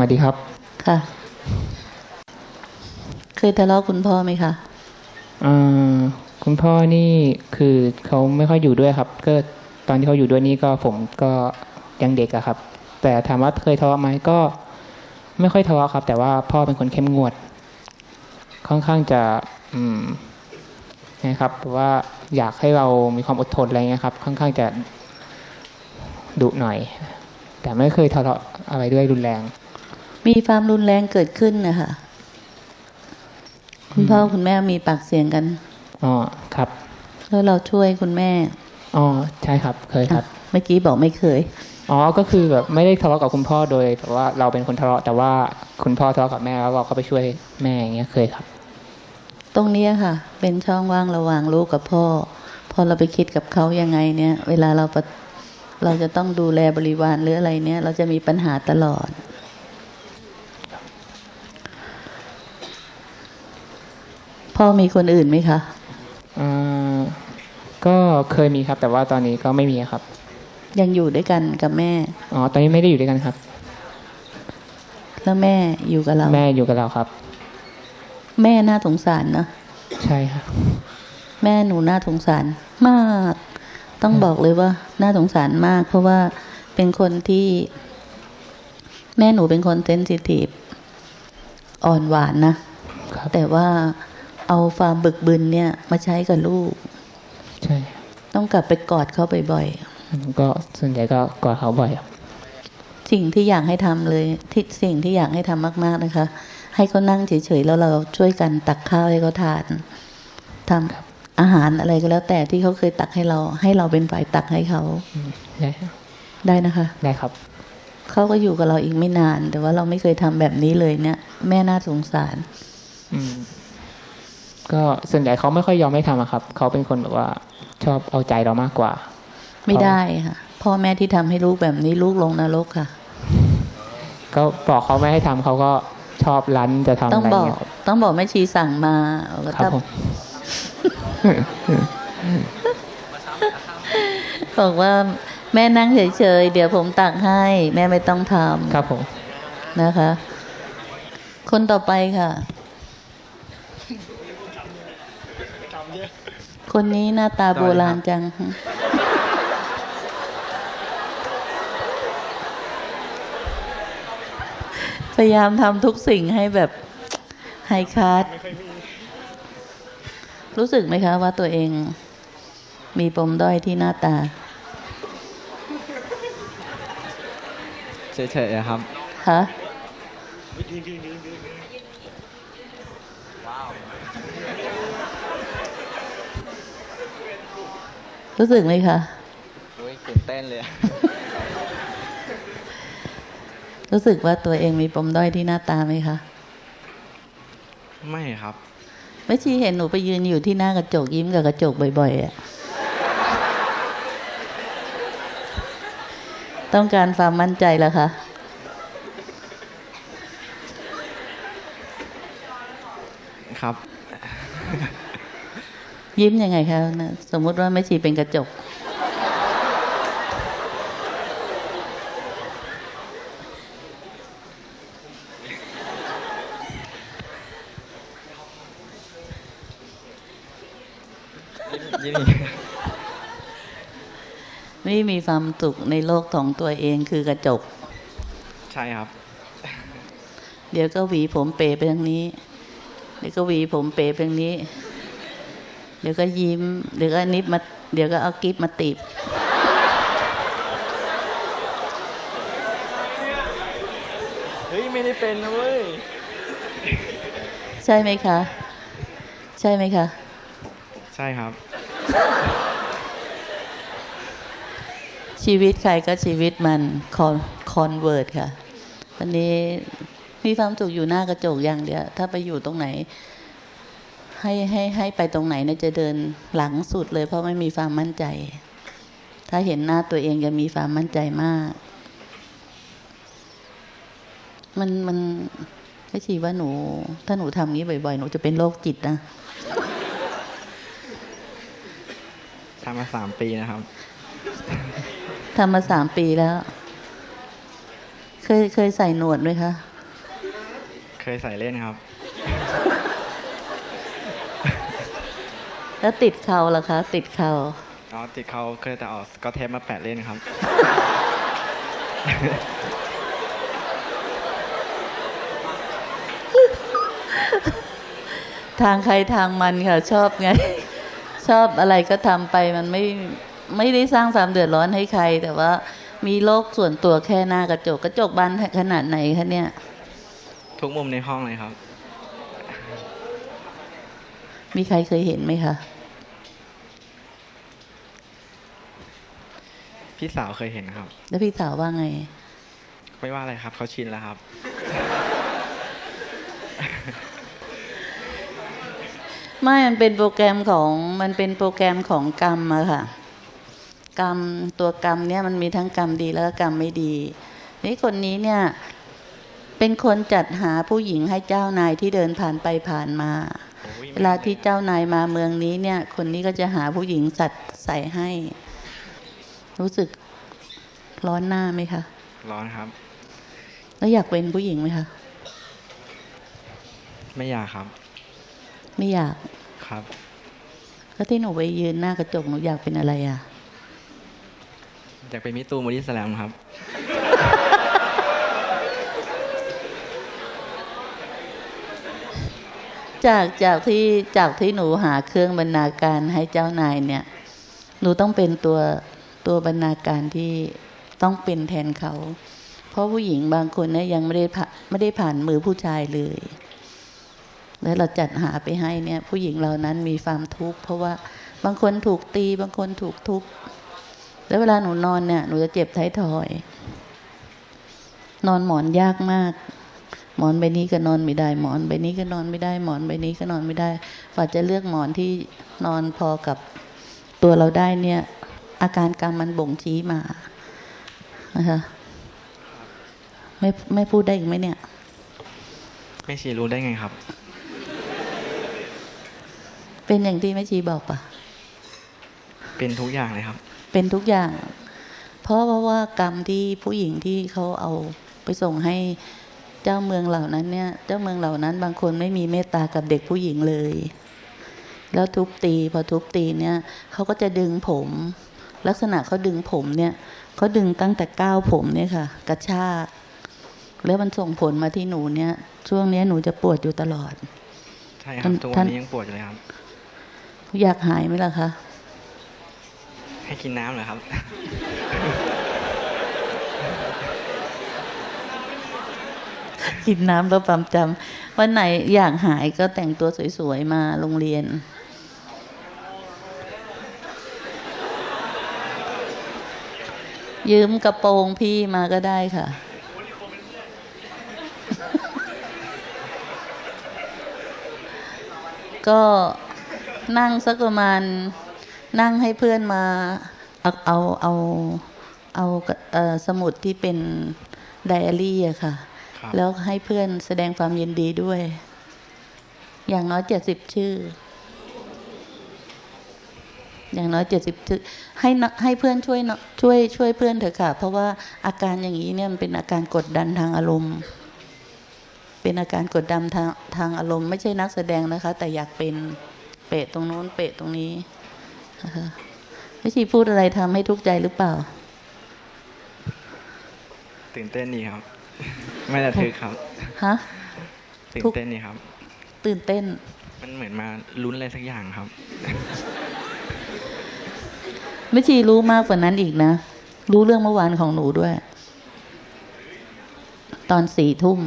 วัสดีครับ ค่ะ เคยทะเลาะคุณพ่อไหมคะอ่าคุณพ่อนี่คือเขาไม่ค่อยอยู่ด้วยครับ ก็ตอนที่เขาอยู่ด้วยนี่ก็ผมก็ยังเด็กอะครับ แต่ถามว่าเคยทะเลาะไหมก็ ไม่ค่อยทะเลาะครับ แต่ว่าพ่อเป็นคนเข้มงวด ค่อนข้างจะ อืมนะครับแต่ว่าอยากให้เรามีความอดทนอะไรเงี้ยครับ ค่อนข้างจะดุหน่อย แต่ไม่เคยทะเลาะอะไรด้วยรุนแรง มีความรุนแรงเกิดขึ้นนะคะคุณพ่อคุณแม่มีปากเสียงกันอ๋อครับแล้วเราช่วยคุณแม่อ๋อใช่ครับ เคยครับ เมื่อกี้บอกไม่เคยอ๋อ ก็คือแบบไม่ได้ทะเลาะกับคุณพ่อโดยแบบว่าเราเป็นคนทะเลาะแต่ว่าคุณพ่อทะเลาะกับแม่แล้วเราก็ไปช่วยแม่อย่างเงี้ยเคยครับ ตรงเนี้ยค่ะ เป็นช่องว่างระหว่างลูกกับพ่อ พอเราไปคิดกับเขายังไงเนี่ย เวลาเราปะเราจะต้องดูแลบริวารหรืออะไรเนี่ย เราจะมีปัญหาตลอด พ่อมีคนอื่นไหมคะอ่าก็เคยมีครับ แต่ว่าตอนนี้ก็ไม่มีครับ ยังอยู่ด้วยกันกับแม่อ๋อตอนนี้ไม่ได้อยู่ด้วยกันครับ แล้วแม่อยู่กับเรา แม่อยู่กับเราครับ แม่น่าสงสารเนอะใช่ครับ แม่หนูน่าสงสารมาก ต้องบอกเลยว่าน่าสงสารมาก เพราะว่าเป็นคนที่ แม่หนูเป็นคนเซนซิทีฟอ่อนหวานนะครับแต่ว่า เอาความบึกบึนเนี่ยมาใช้กับลูก ใช่ ต้องกลับไปกอดเขาบ่อยก็ส่วนใหญ่ก็กอดเขาบ่อยครับๆสิ่งที่อยากให้ทำเลย ที่สิ่งที่อยากให้ทำมากๆนะคะ ให้เขานั่งเฉยๆแล้วเราช่วยกันตักข้าวให้เขาทานทำอาหารอะไรก็แล้ว แต่ที่เขาเคยตักให้เรา ให้เราเป็นฝ่ายตักให้เขาอืมได้ได้นะคะ ได้ครับเขาก็อยู่กับเราอีกไม่นาน แต่ว่าเราไม่เคยทำแบบนี้เลยเนี่ย แม่น่าสงสาร อืม ก็ส่วนใหญ่เขาไม่ค่อยยอมให้ทำอะครับ เขาเป็นคนแบบว่าชอบเอาใจเรามากกว่า ไม่ได้ค่ะ พ่อแม่ที่ทำให้ลูกแบบนี้ลูกลงนรกค่ะ ก็บอกเขาไม่ให้ทำเขาก็ชอบรั้นจะทำต้องอะไรบอกเงี้ยครับต้องบอกแม่ชีสั่งมาแล้วครับถ้าผมบอกว่าแม่นั่งเฉยๆเดี๋ยวผมตักให้ แม่ไม่ต้องทครับผมำนะคะ คนต่อไปค่ะ คนนี้หน้าตาโบราณจัง พยายามทำทุกสิ่งให้แบบไฮคาร์ดรู้สึกไหมคะว่าตัวเองมีปมด้อยที่หน้าตา เฉยๆครับคะ รู้สึกไหมคะโอ้ยตื่นเต้นเลย รู้สึกว่าตัวเองมีปมด้อยที่หน้าตาไหมคะ ไม่ครับแม่ชีเห็นหนูไปยืนอยู่ที่หน้ากระจกยิ้มกับกระจกบ่อย ๆอะต้องการความมั่นใจแล้วคะ ครับ ยิ้มยังไงคะนะสมมุติว่าแม่ชีเป็นกระจก ยินดีนี่มีความสุขในโลกของตัวเองคือกระจก ใช่ครับ เดี๋ยวก็หวีผมเปไปทางนี้ เดี๋ยวก็หวีผมเปไปทางนี้ เดี๋ยวก็ยิ้ม เดี๋ยวก็นิบมา เดี๋ยวก็เอากิฟมาติดเฮ้ยไม่ได้เป็นนะเว้ย ใช่ไหมคะ ใช่ไหมคะ ใช่ครับ ชีวิตใครก็ชีวิตมันคอนคอนเวิร์ดค่ะ วันนี้มีความสุขอยู่หน้ากระจกอย่างเดียว ถ้าไปอยู่ตรงไหน ให้ให้ให้ไปตรงไหนเนี่ยจะเดินหลังสุดเลย เพราะไม่มีความมั่นใจ ถ้าเห็นหน้าตัวเองจะมีความมั่นใจมาก มันมันไม่ชีว่าหนู ถ้าหนูทำงี้บ่อยๆ หนูจะเป็นโรคจิตนะทำมาสามปีนะครับทำมาสามปีแล้ว เคยเคยใส่หนวดไหมคะ เคยใส่เล่นครับ แล้วติดเข่าล่ะคะ ติดเข่าอ๋อติดเขาเคยแต่เออกก็เทปมาแปะเล่นครับ ทางใครทางมันค่ะ ชอบไง ชอบอะไรก็ทำไปมันไม่ไม่ได้สร้างความเดือดร้อนให้ใคร แต่ว่ามีโลกส่วนตัวแค่หน้ากระจก กระจกบานขนาดไหนคะเนี่ย ทุกมุมในห้องเลยครับ มีใครเคยเห็นไหมคะ พี่สาวเคยเห็นครับ แล้วพี่สาวว่าไง ไม่ว่าอะไรครับ เขาชินแล้วครับ ไม่ มันเป็นโปรแกรมของ มันเป็นโปรแกรมของกรรมอะค่ะ กรรมตัวกรรมเนี่ยมันมีทั้งกรรมดีแล้วก็กรรมไม่ดี นี่คนนี้เนี่ยเป็นคนจัดหาผู้หญิงให้เจ้านายที่เดินผ่านไปผ่านมาโอ้ย เวลาที่เจ้านายมาเมืองนี้เนี่ย คนนี้ก็จะหาผู้หญิงสัตว์ใส่ให้ รู้สึกร้อนหน้าไหมคะร้อนครับ แล้วอยากเป็นผู้หญิงไหมคะไม่อยากครับ ไม่อยากครับแล้วที่หนูไปยืนหน้ากระจกหนูอยากเป็นอะไรอะอยากเป็นมิตูนบอดี้สแลมครับ จากจากที่จากที่หนูหาเครื่องบรรณาการให้เจ้านายเนี่ย หนูต้องเป็นตัวตัวบรรณาการที่ต้องเป็นแทนเขา เพราะผู้หญิงบางคนเนี่ยยังไม่ได้ผ่าไม่ได้ผ่านมือผู้ชายเลย แล้วเราจัดหาไปให้เนี่ย ผู้หญิงเหล่านั้นมีความทุกข์เพราะว่าบางคนถูกตี บางคนถูกทุบแล้วเวลาหนูนอนเนี่ย หนูจะเจ็บท้ายทอย นอนหมอนยากมาก หมอนใบนี้ก็นอนไม่ได้ หมอนใบนี้ก็นอนไม่ได้ หมอนใบนี้ก็นอนไม่ได้ฝ่าจะเลือกหมอนที่นอนพอกับตัวเราได้เนี่ย อาการกรรมมันบ่งชี้มานะคะไม่ไม่พูดได้อีกไหมเนี่ย ไม่ชีรู้ได้ไงครับ เป็นอย่างที่แม่ชีบอกปะเป็นทุกอย่างเลยครับ เป็นทุกอย่าง เพราะว่ว่ากรรมที่ผู้หญิงที่เขาเอาไปส่งให้ เจ้าเมืองเหล่านั้นเนี่ย เจ้าเมืองเหล่านั้น บางคนไม่มีเมตตากับเด็กผู้หญิงเลย แล้วทุบตีพอทุบตีเนี่ยเขาก็จะดึงผม ลักษณะเขาดึงผมเนี่ยเขาดึงตั้งแต่ก้าวผมเนี่ยค่ะ กระชากแล้วมันส่งผลมาที่หนูเนี่ย ช่วงเนี้ยหนูจะปวดอยู่ตลอดใช่ครับท่านทุกวัท่านนนี้ยังปวดอยู่เลยครับอยากหายไหมล่ะคะให้กินน้ำเหรอครับ กินน้ำแล้วความจำวันไหนอยากหายก็แต่งตัวสวยๆมาโรงเรียน ยืมกระโปรงพี่มาก็ได้ค่ะ ก็นั่งสักประมาณนั่งให้เพื่อนมาเอาเอาเอาเอาสมุดที่เป็นไดอารี่อะค่ะ แล้วให้เพื่อนแสดงความยินดีด้วย อย่างน้อยเจ็ดสิบชื่อ อย่างน้อยเจ็ดสิบชื่อให้นให้เพื่อนช่วยเนอะช่วยช่วยเพื่อนเถอะค่ะ เพราะว่าอาการอย่างนี้เนี่ยมันเป็นอาการกดดันทางอารมณ์ เป็นอาการกดดันทางทางอารมณ์ ไม่ใช่นักแสดงนะคะ แต่อยากเป็นเปะตรงโน้นเปะตรงนี้นะคะไม่ชีพูดอะไรทำให้ทุกข์ใจหรือเปล่า ตื่นเต้นดีครับ ไม่ระทึกครับฮะตื่นทุกเต้นดีครับ ตื่นเต้น มันเหมือนมาลุ้นอะไรสักอย่างครับไม่ชีรู้มากกว่านั้นอีกนะ รู้เรื่องเมื่อวานของหนูด้วย ตอนสี่ทุ่ม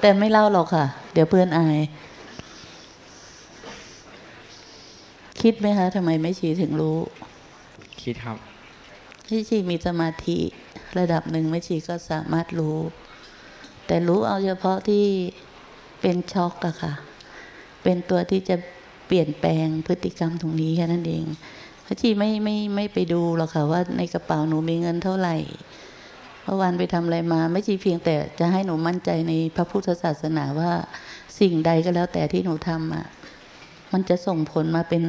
แต่ไม่เล่าหรอกค่ะ เดี๋ยวเพื่อนอาย คิดไหมคะทำไมไม่ชีถึงรู้ คิดครับที่ชีมีสมาธิระดับหนึ่งไม่ชีก็สามารถรู้ แต่รู้เอาเฉพาะที่เป็นช็อกอะค่ะ เป็นตัวที่จะเปลี่ยนแปลงพฤติกรรมตรงนี้แค่นั้นเองพระชีไม่ไม่ไม่ไปดูหรอกค่ะว่าในกระเป๋าหนูมีเงินเท่าไหร่เมื่อวานไปทำอะไรมา ไม่ชีเพียงแต่จะให้หนูมั่นใจในพระพุทธศาสนาว่าสิ่งใดก็แล้วแต่ที่หนูทำอะมันจะส่งผลมาเป็น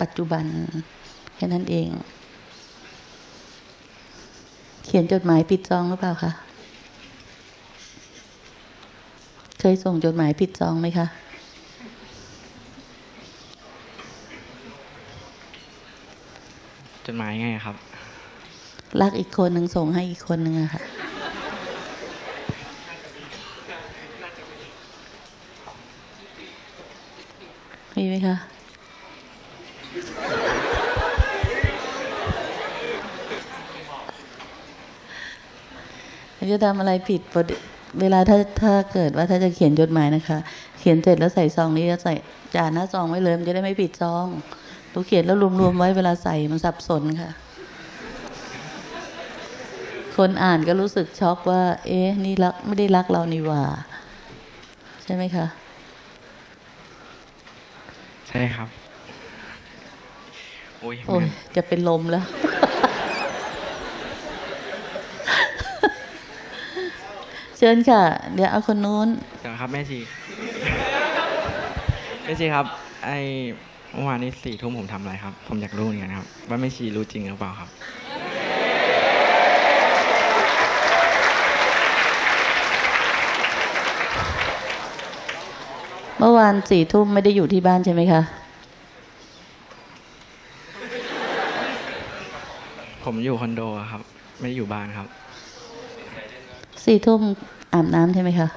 ปัจจุบันค่นั้นเอง เขียนจดหมายปิดจองหรือเปล่าคะเคยส่งจดหมายปิดจองไหมคะจดหมายไงครับ รักอีกคนหนึ่งส่งให้อีกคนหนึ่งอะค่ะมีไหมคะ จะทำอะไรผิดปกติเวลาถ้าถ้าเกิดว่าถ้าจะเขียนจดหมายนะคะ เขียนเสร็จแล้วใส่ซองนี้จะใส่จานหน้าซองไว้เลยมันจะได้ไม่ผิดซองเราเขียนแล้วรวมๆไว้เวลาใส่มันสับสนค่ะ คนอ่านก็รู้สึกช็อกว่า เอ๊ะ นี่รักไม่ได้รักเรานี่หว่า ใช่ไหมคะ ใช่ครับโอ้ยโอ้ยจะเป็นลมแล้ว เชิญค่ะ เดี๋ยวเอาคนนู้นเดี๋ยวครับแม่ชีแม่ชีครับ ไอเมื่อวานนี้สี่ทุ่มผมทำอะไรครับ ผมอยากรู้เหมือนกันครับ ว่าแม่ชีรู้จริงหรือเปล่าครับ เมื่อวานสี่ทุ่มไม่ได้อยู่ที่บ้านใช่ไหมคะ ผมอยู่คอนโดอะครับ ไม่ได้อยู่บ้านครับ สี่ทุ่มอาบน้ำใช่ไหมคะ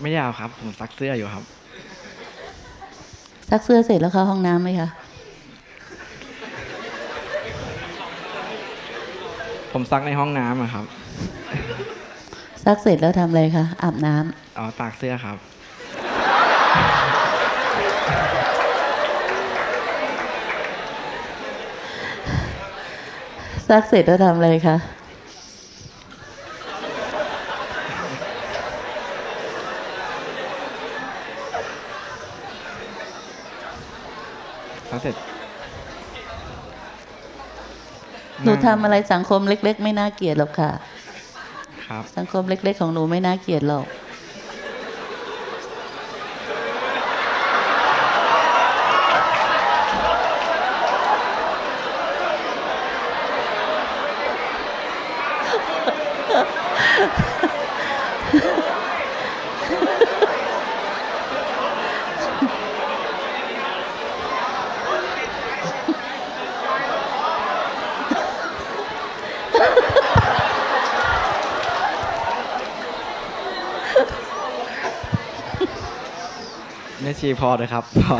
ไม่ได้เอาครับ ผมซักเสื้ออยู่ครับ ซักเสื้อเสร็จแล้วเข้าห้องน้ำไหมคะ ผมซักในห้องน้ำอะครับ ซักเสร็จแล้วทำอะไรคะอาบน้ำอ๋อตากเสื้อครับ ซักเสร็จแล้วทำอะไรคะซักเสร็จหนูทำอะไรสังคมเล็ก ๆ ไม่น่าเกลียดหรอกค่ะ ครับ สังคมเล็ก ๆ ของหนูไม่น่าเกลียดหรอก แม่ชีพอเลยครับพอ